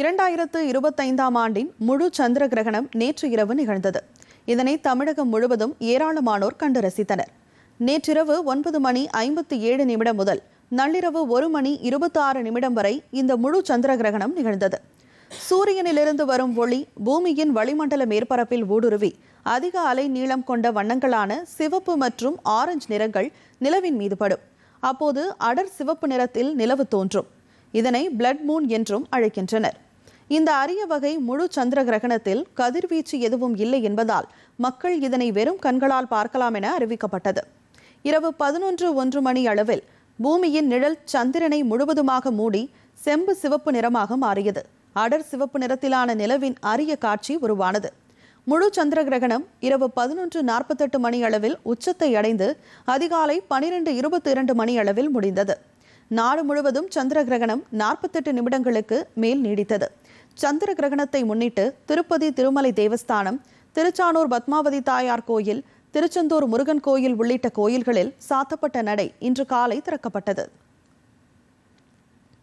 இரண்டாயிரத்து இருபத்தைந்தாம் ஆண்டின் முழு சந்திர கிரகணம் நேற்று இரவு நிகழ்ந்தது. இதனை தமிழகம் முழுவதும் ஏராளமானோர் கண்டு ரசித்தனர். நேற்றிரவு ஒன்பது மணி ஐம்பத்தி ஏழு நிமிடம் முதல் நள்ளிரவு ஒரு மணி இருபத்தி ஆறு நிமிடம் வரை இந்த முழு சந்திர கிரகணம் நிகழ்ந்தது. சூரியனிலிருந்து வரும் ஒளி பூமியின் வளிமண்டல மேற்பரப்பில் ஊடுருவி அதிக அலை நீளம் கொண்ட வண்ணங்களான சிவப்பு மற்றும் ஆரஞ்சு நிறங்கள் நிலவின் மீது படும். அப்போது அடர் சிவப்பு நிறத்தில் நிலவு தோன்றும். இதனை பிளட் மூன் என்றும் அழைக்கின்றனர். இந்த அரிய வகை முழு சந்திர கிரகணத்தில் கதிர்வீச்சு எதுவும் இல்லை என்பதால் மக்கள் இதனை வெறும் கண்களால் பார்க்கலாம் என அறிவிக்கப்பட்டது. இரவு பதினொன்று ஒன்று மணி அளவில் பூமியின் நிழல் சந்திரனை முழுவதுமாக மூடி செம்பு சிவப்பு நிறமாக மாறியது. அடர் சிவப்பு நிறத்திலான நிலவின் அரிய காட்சி உருவானது. முழு சந்திர கிரகணம் இரவு பதினொன்று நாற்பத்தெட்டு மணி அளவில் உச்சத்தை அடைந்து அதிகாலை பனிரெண்டு இருபத்தி இரண்டு மணி அளவில் முடிந்தது. நாடு முழுவதும் சந்திர கிரகணம் நாற்பத்தெட்டு நிமிடங்களுக்கு மேல் நீடித்தது. சந்திர கிரகணத்தை முன்னிட்டு திருப்பதி திருமலை தேவஸ்தானம் திருச்சானூர் பத்மாவதி தாயார் கோயில் திருச்செந்தூர் முருகன் கோயில் உள்ளிட்ட கோயில்களில் சாத்தப்பட்ட நடை இன்று காலை திறக்கப்பட்டது.